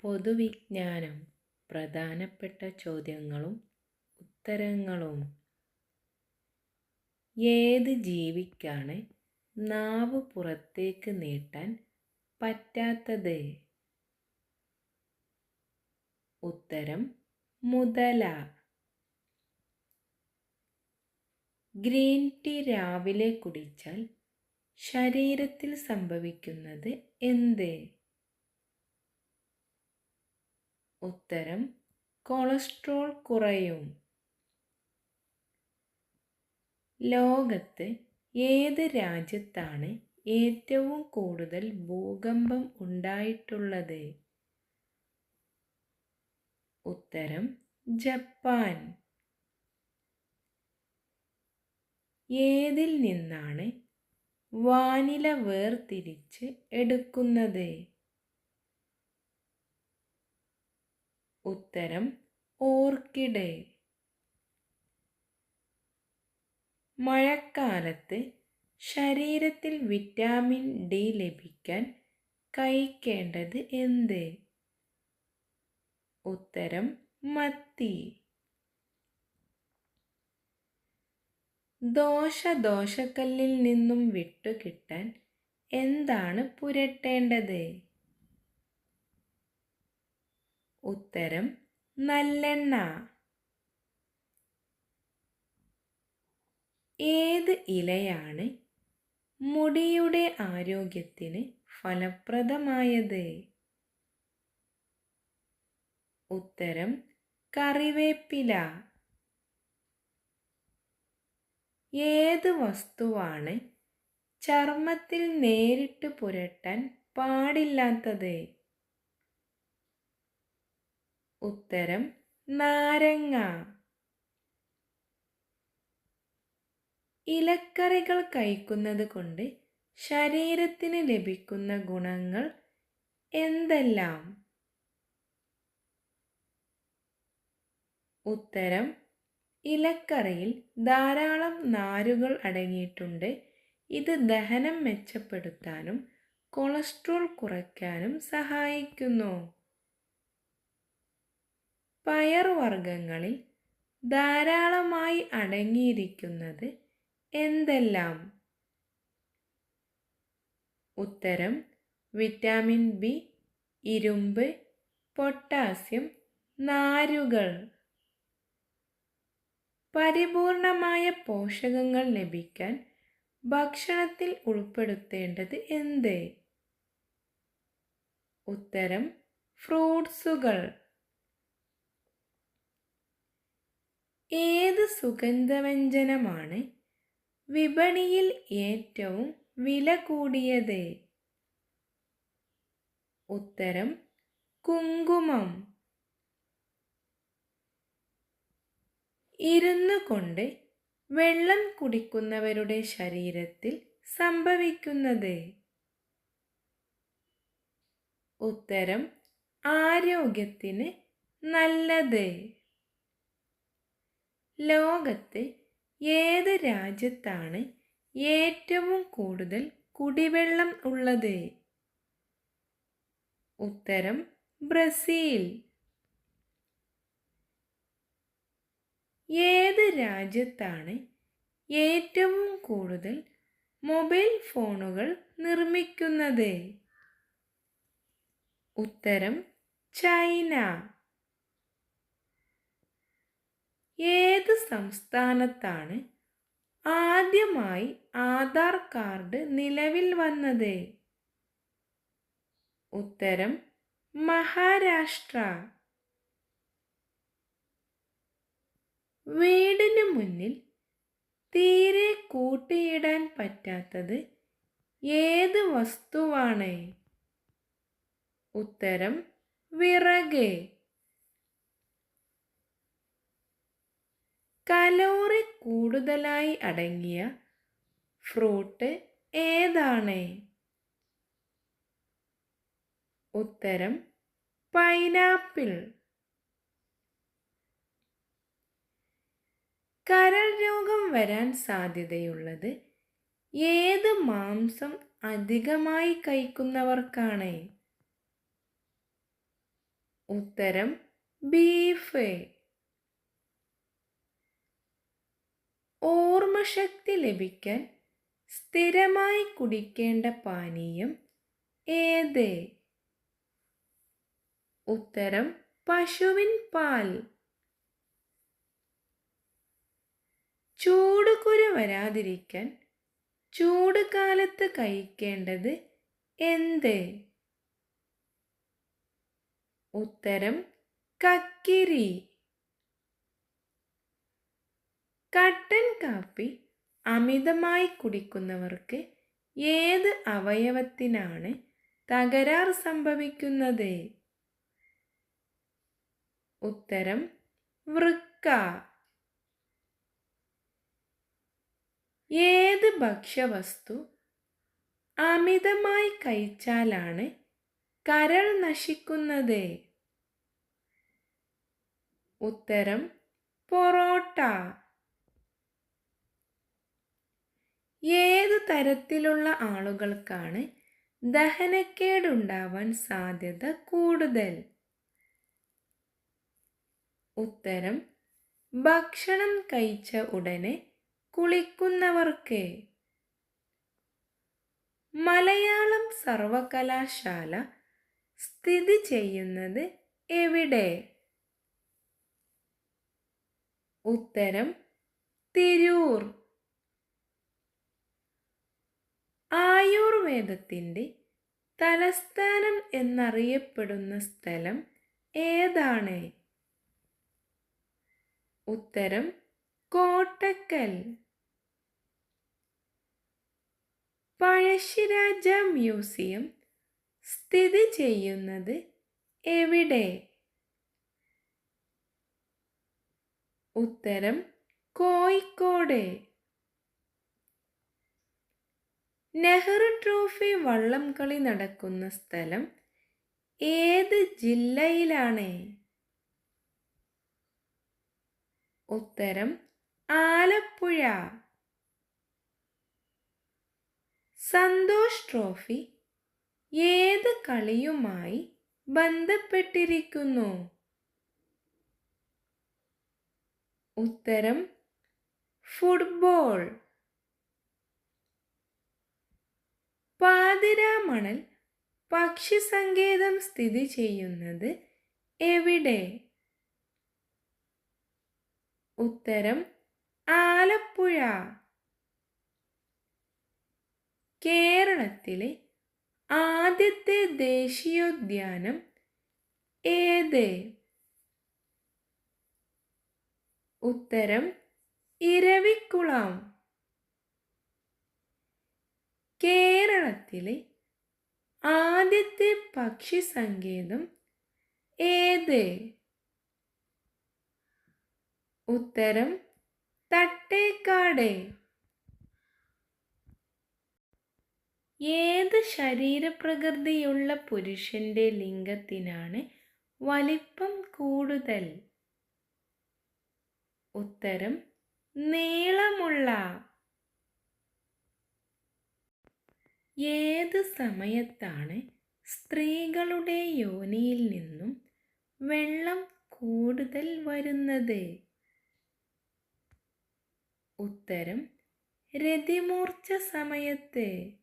പൊതുവിജ്ഞാനം. പ്രധാനപ്പെട്ട ചോദ്യങ്ങളും ഉത്തരങ്ങളും. ഏത് ജീവിക്കാണ് നാവ് പുറത്തേക്ക് നീട്ടാൻ പറ്റാത്തത്? ഉത്തരം മുതല. ഗ്രീൻ ടീ രാവിലെ കുടിച്ചാൽ ശരീരത്തിൽ സംഭവിക്കുന്നത് എന്ത്? ഉത്തരം കൊളസ്ട്രോൾ കുറയും. ലോകത്ത് ഏത് രാജ്യത്താണ് ഏറ്റവും കൂടുതൽ ഭൂകമ്പം ഉണ്ടായിട്ടുള്ളത്? ഉത്തരം ജപ്പാൻ. ഏതിൽ നിന്നാണ് വാനില വേർതിരിച്ച് എടുക്കുന്നത്? ഉത്തരം ഓർക്കിഡ്. മഴക്കാലത്ത് ശരീരത്തിൽ വിറ്റാമിൻ ഡി ലഭിക്കാൻ കഴിക്കേണ്ടത് എന്ത്? ഉത്തരം മത്തി. ദോശ ദോശക്കല്ലിൽ നിന്നും വിട്ടുകിട്ടാൻ എന്താണ് പുരട്ടേണ്ടത്? ഉത്തരം നല്ലെണ്ണ. ഏത് ഇലയാണ് മുടിയുടെ ആരോഗ്യത്തിന് ഫലപ്രദമായത്? ഉത്തരം കറിവേപ്പില. ഏത് വസ്തുവാണ് ചർമ്മത്തിൽ നേരിട്ട് പുരട്ടാൻ പാടില്ലാത്തത്? ഉത്തരം നാരങ്ങ. ഇലക്കറികൾ കഴിക്കുന്നത് കൊണ്ട് ശരീരത്തിന് ലഭിക്കുന്ന ഗുണങ്ങൾ എന്തെല്ലാം? ഉത്തരം ഇലക്കറിയിൽ ധാരാളം നാരുകൾ അടങ്ങിയിട്ടുണ്ട്. ഇത് ദഹനം മെച്ചപ്പെടുത്താനും കൊളസ്ട്രോൾ കുറയ്ക്കാനും സഹായിക്കുന്നു. പയറുവർഗങ്ങളിൽ ധാരാളമായി അടങ്ങിയിരിക്കുന്നത് എന്തെല്ലാം? ഉത്തരം വിറ്റാമിൻ ബി ഇരുമ്പ് പൊട്ടാസ്യം നാരുകൾ. പരിപൂർണമായ പോഷകങ്ങൾ ലഭിക്കാൻ ഭക്ഷണത്തിൽ ഉൾപ്പെടുത്തേണ്ടത് എന്ത്? ഉത്തരം ഫ്രൂട്ട്സുകൾ. ഏത് സുഗന്ധവ്യഞ്ജനമാണ് വിപണിയിൽ ഏറ്റവും വില കൂടിയത്? ഉത്തരം കുങ്കുമം. ഇരുന്നു കൊണ്ട് വെള്ളം കുടിക്കുന്നവരുടെ ശരീരത്തിൽ സംഭവിക്കുന്നത്? ഉത്തരം ആരോഗ്യത്തിന് നല്ലത്. ലോകത്ത് ഏത് രാജ്യത്താണ് ഏറ്റവും കൂടുതൽ കുടിവെള്ളം ഉള്ളത്? ഉത്തരം ബ്രസീൽ. ഏത് രാജ്യത്താണ് ഏറ്റവും കൂടുതൽ മൊബൈൽ ഫോണുകൾ നിർമ്മിക്കുന്നത്? ഉത്തരം ചൈന. ഏത് സംസ്ഥാനത്താണ് ആദ്യമായി ആധാർ കാർഡ് നിലവിൽ വന്നത്? ഉത്തരം മഹാരാഷ്ട്ര. വീടിന് മുന്നിൽ തീരെ കൂട്ടിയിടാൻ പറ്റാത്തത് ഏത് വസ്തുവാണ്? ഉത്തരം വിറക്. കലോറി കൂടുതലായി അടങ്ങിയ ഫ്രൂട്ട് ഏതാണ്? ഉത്തരം പൈനാപ്പിൾ. കരൾ രോഗം വരാൻ സാധ്യതയുള്ളത് ഏത് മാംസം അധികമായി കഴിക്കുന്നവർക്കാണ്? ഉത്തരം ബീഫ്. ഓർമ്മശക്തി ലഭിക്കാൻ സ്ഥിരമായി കുടിക്കേണ്ട പാനീയം ഏത്? ഉത്തരം പശുവിൻ പാൽ. ചൂടുകുര വരാതിരിക്കാൻ ചൂട് കാലത്ത് കഴിക്കേണ്ടത് എന്ത്? ഉത്തരം കക്കിരി. കട്ടൻ കാപ്പി അമിതമായി കുടിക്കുന്നവർക്ക് ഏത് അവയവത്തിനാണ് തകരാർ സംഭവിക്കുന്നത്? ഉത്തരം വൃക്ക. ഏത് ഭക്ഷ്യവസ്തു അമിതമായി കഴിച്ചാലാണ് കരൾ നശിക്കുന്നത്? ഉത്തരം പൊറോട്ട. ഏത് തരത്തിലുള്ള ആളുകൾക്കാണ് ദഹനക്കേടുണ്ടാവാൻ സാധ്യത കൂടുതൽ? ഉത്തരം ഭക്ഷണം കഴിച്ച ഉടനെ കുളിക്കുന്നവർക്ക്. മലയാളം സർവകലാശാല സ്ഥിതി ചെയ്യുന്നത് എവിടെ? ഉത്തരം തിരൂർ. ആയുർവേദത്തിന്റെ തലസ്ഥാനം എന്നറിയപ്പെടുന്ന സ്ഥലം ഏതാണ്? ഉത്തരം കോട്ടക്കൽ. പഴശ്ശിരാജ മ്യൂസിയം സ്ഥിതി ചെയ്യുന്നത് എവിടെ? ഉത്തരം കോഴിക്കോട്. നെഹ്റു ട്രോഫി വള്ളം കളി നടക്കുന്ന സ്ഥലം ഏത് ജില്ലയിലാണ്? ഉത്തരം ആലപ്പുഴ. സന്തോഷ് ട്രോഫി ഏത് കളിയുമായി ബന്ധപ്പെട്ടിരിക്കുന്നു? ഉത്തരം ഫുട്ബോൾ. പാതിരാമണൽ പക്ഷി സങ്കേതം സ്ഥിതി ചെയ്യുന്നത് എവിടെ? ഉത്തരം ആലപ്പുഴ. കേരളത്തിലെ ആദ്യത്തെ ദേശീയോദ്യാനം ഏത്? ഉത്തരം ഇരവിക്കുളം. കേരളത്തിലെ ആദ്യത്തെ പക്ഷി സങ്കേതം ഏത്? ഉത്തരം തട്ടേക്കാട്. ഏത് ശരീരപ്രകൃതിയുള്ള പുരുഷന്റെ ലിംഗത്തിനാണ് വലിപ്പം കൂടുതൽ? ഉത്തരം നീളമുള്ള. ഏത് സമയത്താണ് സ്ത്രീകളുടെ യോനിയിൽ നിന്നും വെള്ളം കൂടുതൽ വരുന്നത്? ഉത്തരം രതിമൂർച്ച സമയത്ത്.